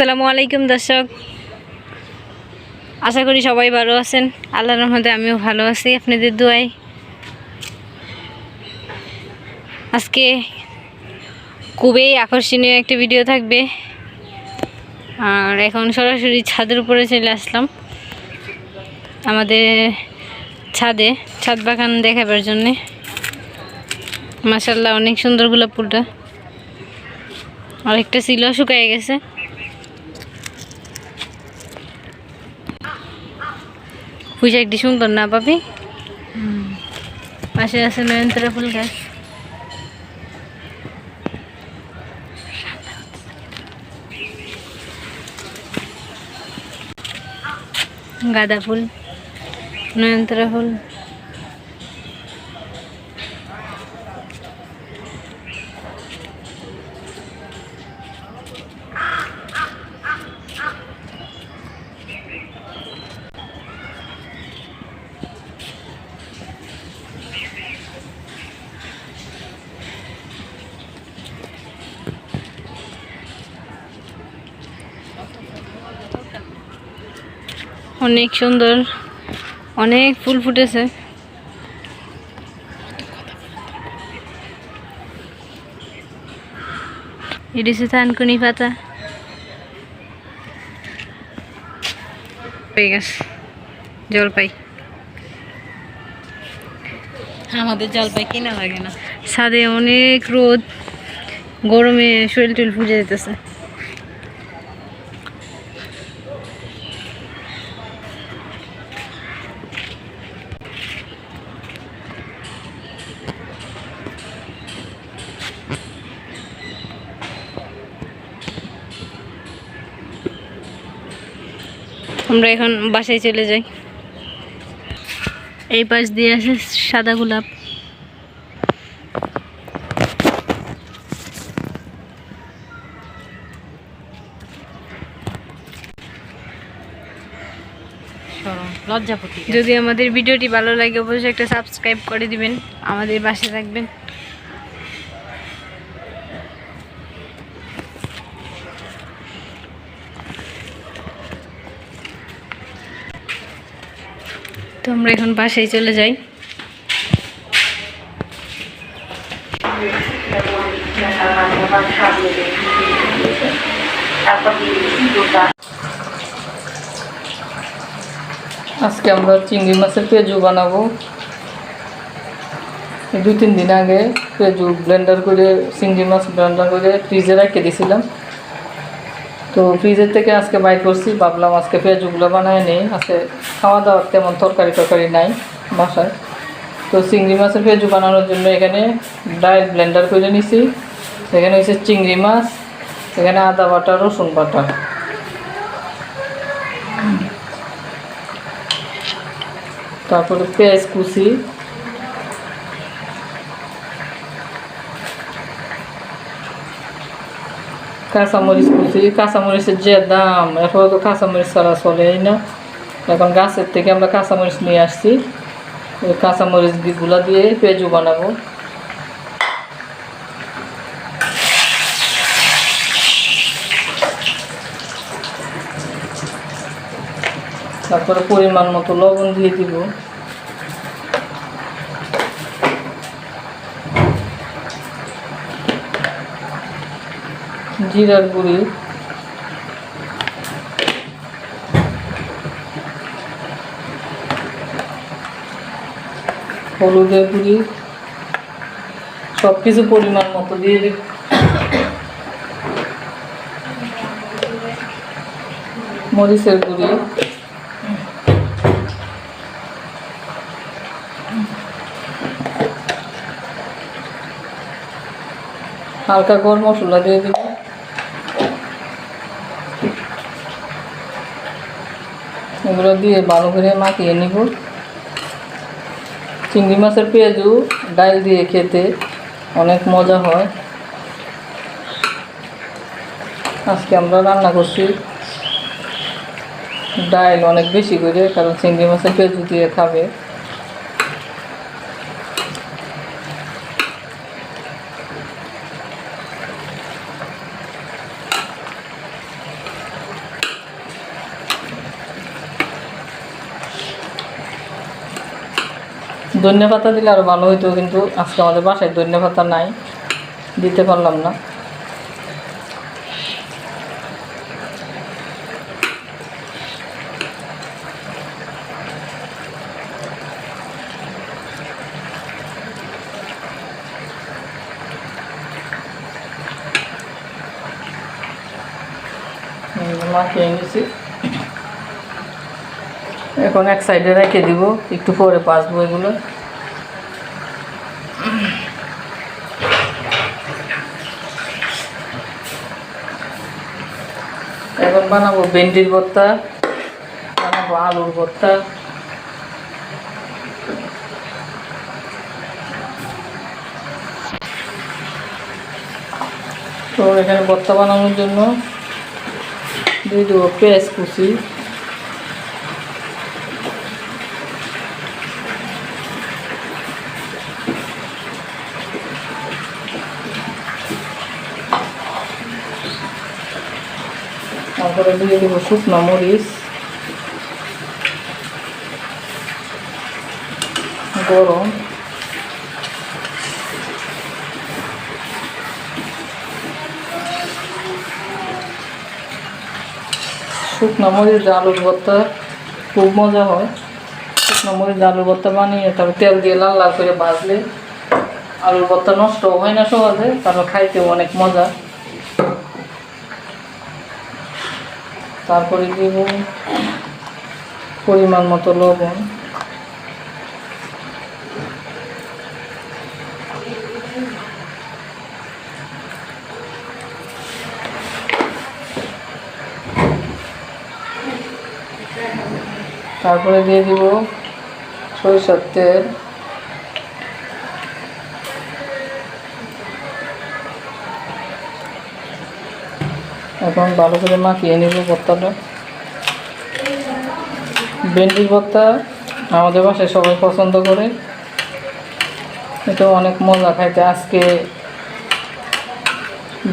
আসসালামু আলাইকুম দর্শক। আশা করি সবাই ভালো আছেন। আল্লাহর রহমতে আমিও ভালো আছি, আপনাদের দোয়ায়। আজকে খুবই আকর্ষণীয় একটা ভিডিও থাকবে। আর এখন সরাসরি ছাদের উপরে চলে আসলাম। আমাদের ছাদে, ছাদ বাগান দেখাবার জন্যে। মাসাল্লাহ অনেক সুন্দর গোলাপ ফুলটা। আরেকটা ছিল শুকায় গেছে। পূজা একটি সুন্দর না পাবি? পাশে আছে নয়নতারা ফুল গাছ। গাঁদা ফুল নয়নতারা ফুল। অনেক সুন্দর অনেক ফুল ফুটেছে। এটি হচ্ছে থানকুনি পাতা। হয়ে গেছে জলপাই আমাদের জলপাই কিনা লাগে না। ছাদে অনেক রোদ গরমে শরীর টুল ফুটে যেতেছে। আমরা এখন বাসায় চলে যাই। এই পাশ দিয়ে আছে সাদা গোলাপ। যদি আমাদের ভিডিওটি ভালো লাগে অবশ্যই একটা সাবস্ক্রাইব করে দিবেন। আমাদের বাসায় থাকবেন। তো আমরা এখন বাসায় চলে যাই। আজকে আমরা চিংড়ি মাছের পেঁজু বানাবো। দুই তিন দিন আগে পেঁজু ব্লেন্ডার করে, চিংড়ি মাছ ব্লেন্ডার করে ফ্রিজে রেখে দিয়েছিলাম। তো ফ্রিজের থেকে আজকে বাইর করছি, ভাবলাম আজকে পেঁজুগুলো বানায় নেই, আজকে খাওয়া দাওয়ার তেমন তরকারি টরকারি নাই বাসায়। তো চিংড়ি মাছের পেঁজু বানানোর জন্য এখানে ডাল ব্লেন্ডার করে নিছি, এখানে হচ্ছে চিংড়ি মাছ, এখানে আদা বাটা, রসুন বাটা। তারপরে পেঁয়াজ কুচি কাঁচামরিচ কুচি, কাঁচামরিচের যে দাম এখন তো কাঁচামরিচ ছাড়া চলেই না। এখন গাছের থেকে আমরা কাঁচামরিচ নিয়ে আসছি। ওই কাঁচামরিচগুলা দিয়ে পেঁয়াজু বানাবো। তারপরে পরিমাণ মতো লবণ দিয়ে দিব। জিরার গুঁড়ি। হলুদের গুঁড়ি। সব কিছু পরিমাণ মতো দিয়ে দিব মরিচের গুঁড়ি। হালকা গরম মশলা দিয়ে দিব এগুলো দিয়ে ভালো করে মাখিয়ে নিব। চিংড়ি মাছের পেঁয়াজু ডাল দিয়ে খেতে অনেক মজা হয়। আজকে আমরা রান্না করছি ডাইল অনেক বেশি করে, কারণ চিংড়ি মাছের পেঁয়াজু দিয়ে খাবে। ধন্য পাতা দিলে আরও ভালো হইতো, কিন্তু আজকে আমাদের বাসায় ধন্য পাতা নাই। দিতে পারলাম না। মাখিয়ে নিয়েছি এখন এক সাইডে রেখে দিব, একটু পরে পাসবো এগুলো। এখন বানাবো ভেন্ডির ভর্তা, বানাবো আলুর ভর্তা। তো এখানে ভর্তা বানানোর জন্য দিয়ে দেবো পেঁয়াজ কুচি। তারপরে দিয়ে দেবো শুকনো মরিচ, গরম। শুকনো মরিচ আলুর ভর্তা খুব মজা হয়। শুকনো মরিচ আলুর ভর্তা বানিয়ে তারপর তেল দিয়ে লাল লাল করে ভাজলে আলুর ভর্তা নষ্ট হয় না সহজে তারপর খাইতেও অনেক মজা। তারপরে দিব পরিমাণ মতো লবণ। তারপরে দিয়ে দিব সরিষার তেল। এখন ভালো করে মাখিয়ে নেব ভর্তাটা। ভেন্ডির ভর্তা আমাদের বাসায় সবাই পছন্দ করে। এটা অনেক মজা খাইতে। আজকে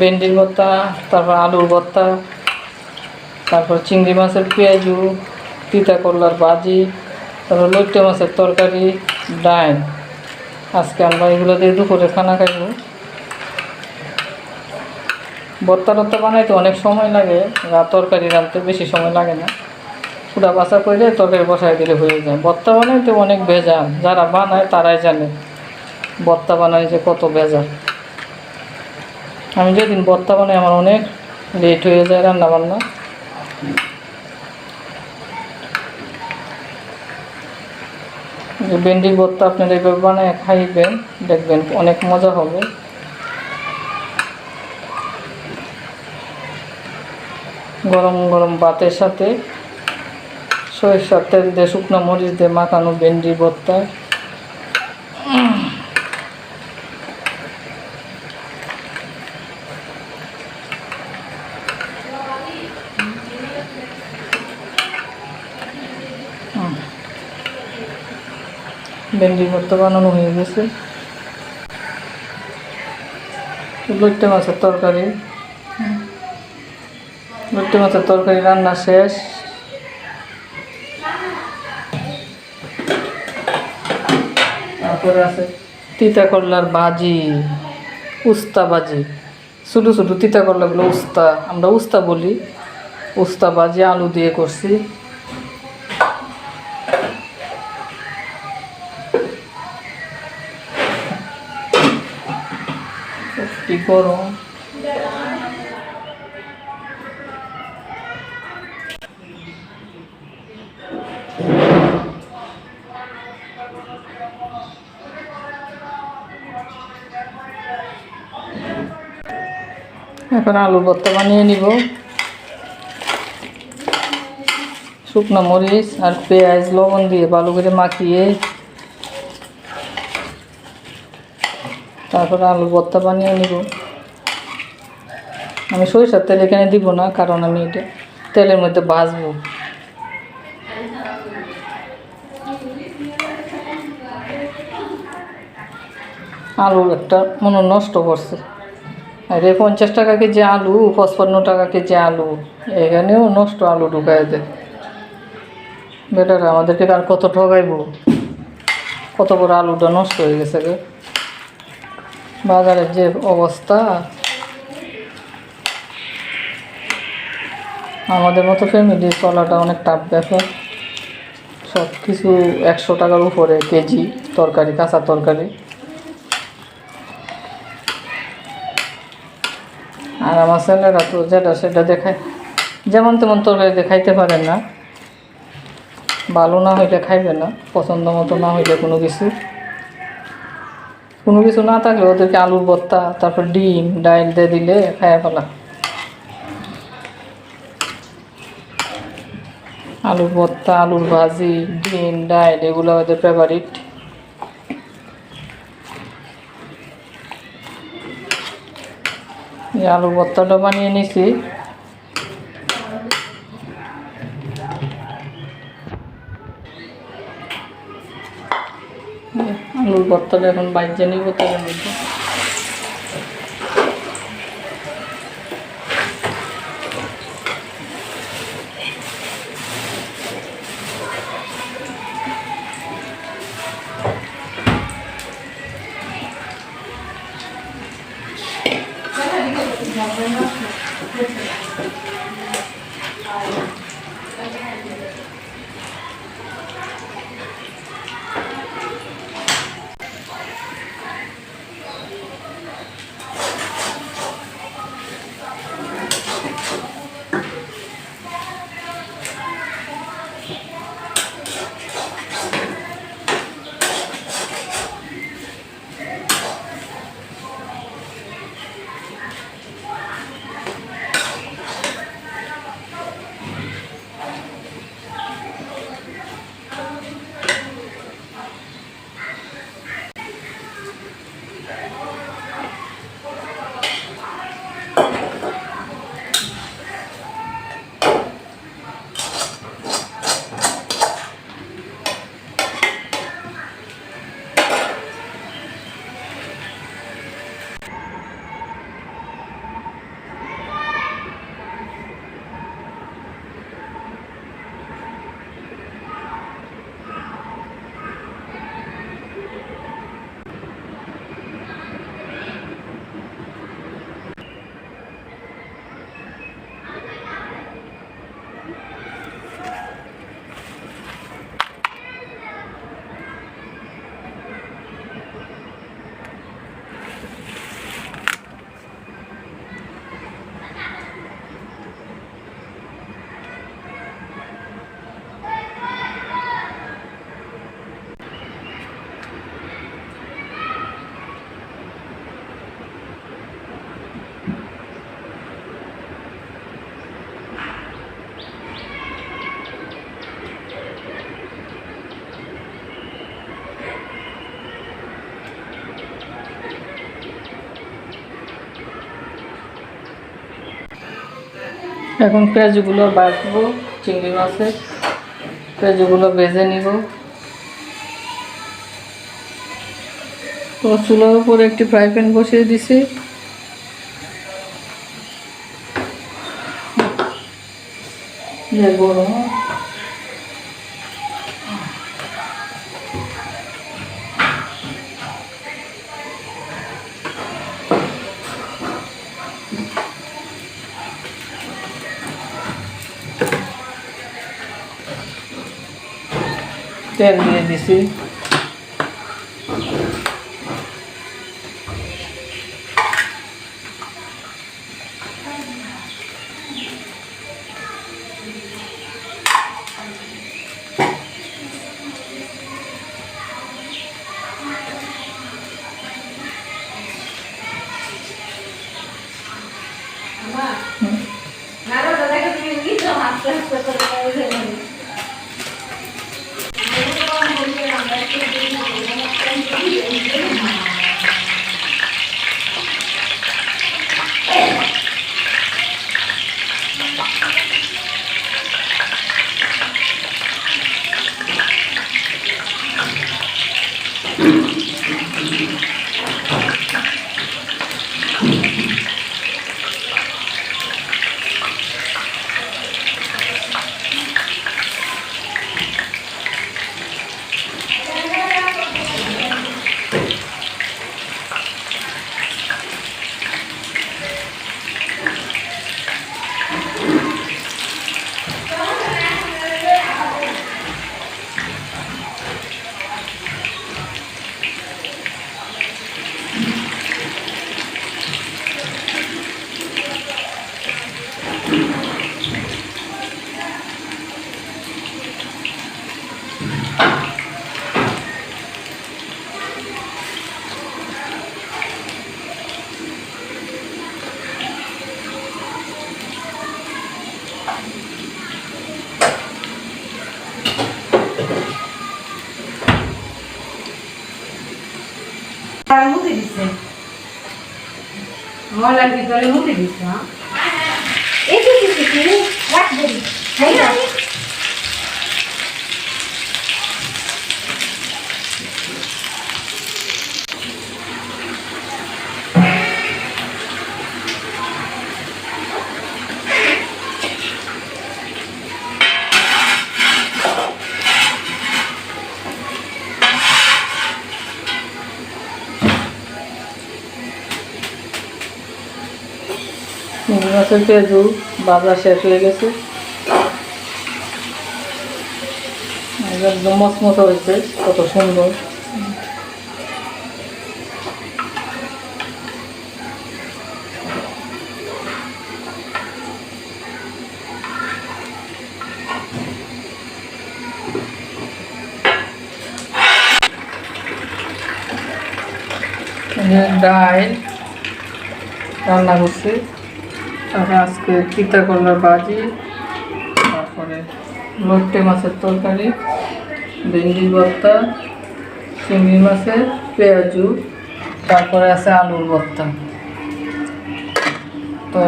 ভেন্ডির ভর্তা, তারপর আলুর ভর্তা, তারপর চিংড়ি মাছের পেঁয়াজু, তিতা করলার ভাজি, তারপর লইট্টে মাছের তরকারি ডাল আজকে আমরা এগুলো দিয়ে দুপুরে খানা খাইব। ভর্তা টর্তা বানাইতে অনেক সময় লাগে, আর তরকারি রাঁধতে বেশি সময় লাগে না। পুরা বাসা করে তরকারি বসাই দিলে হয়ে যায়। ভর্তা বানাইতে অনেক ভেজাল, যারা বানায় তারাই জানে ভর্তা বানাই যে কত ভেজাল। আমি যেদিন ভর্তা বানাই আমার অনেক লেট হয়ে যায় রান্না বান্না ভেন্ডির ভর্তা আপনারা এইভাবে বানায় খাইবেন, দেখবেন অনেক মজা হবে। গরম গরম ভাতের সাথে, সরিষার তেল দিয়ে শুকনো মরিচ দিয়ে মাখানো ভেন্ডি ভর্তা। ভেন্ডি ভর্তা বানানো হয়ে গেছে। লইট্টে মাছের তরকারি। লুট্টি মাছের তরকারি রান্না শেষ। তারপরে আছে তিতা করলার ভাজি, উস্তা ভাজি। ছোটো ছোটো তিতা করলাগুলো উস্তা, আমরা উস্তা বলি। উস্তা ভাজি, আলু দিয়ে করছি। গরম এখন আলু ভর্তা বানিয়ে নিব। শুকনো মরিচ আর পেঁয়াজ, লবণ দিয়ে ভালো করে মাখিয়ে তারপরে আলু ভর্তা বানিয়ে নিব। আমি সরিষার তেল এখানে দিব না, কারণ আমি এটা তেলের মধ্যে ভাজবো। আলু একটা মনে নষ্ট করছে। আরে পঞ্চাশ টাকা কেজি আলু, পঁচপান্ন টাকা কেজি আলু। এখানেও নষ্ট আলু ঢুকায় দেয় বেটার, আমাদেরকে আর কত ঠকাইব কত বড় আলুটা নষ্ট হয়ে গেছে গে। বাজারের যে অবস্থা। আমাদের মতো ফ্যামিলি চলাটা অনেক টাফ ব্যাপার সব কিছু একশো টাকার উপরে কেজি, তরকারি, কাঁচা তরকারি। আর আমার ছেলেরা তো যেটা সেটা দেখায় যেমন তেমন তরকারি দেখাইতে পারেন না। ভালো না হইলে খাইবে না, পছন্দ মতো না হইলে কোনো কিছু। কোনো কিছু না থাকলে ওদেরকে আলুর ভর্তা, তারপর ডিম, ডাইল দিয়ে দিলে খাইয়া ফেলা। আলুর ভর্তা, আলুর ভাজি, ডিম, ডাইল, এগুলো ওদের ফেভারিট আলুর ভর্তাটা বানিয়ে নিছি। আলুর ভর্তাটা এখন বাইজে নিব তাদের মধ্যে। এখন পেঁয়াজগুলো বাটবো, চিংড়ি মাছের। পেঁয়াজগুলো বেজে নিব। তো চুলার উপরে একটি ফ্রাই প্যান বসিয়ে দিছি। গরম। তেল দিয়ে মলার ভিতরে মধ্যে দিছে হ্যাঁ এই যে দিছে কি রাখবে তাই চিংড়ি মাছের পেঁয়াজু বাজার শেষ হয়ে গেছে। একদম মচমচা হয়েছে, কত সুন্দর। ডাল রান্না করছি। তারপরে আজকে তিতা করলার বাজি, তারপরে লোট্টে মাছের তরকারি, ভেন্ডি ভর্তা, চিংড়ি মাছের পেঁয়াজু, তারপরে আছে আলুর ভর্তা। তো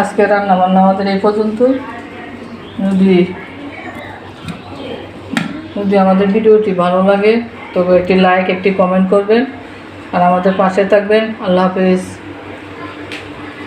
আজকে রান্না বান্না আমাদের এই পর্যন্ত। যদি যদি আমাদের ভিডিওটি ভালো লাগে, তবে একটি লাইক একটি কমেন্ট করবেন। আর আমাদের পাশে থাকবেন। আল্লাহ হাফেজ।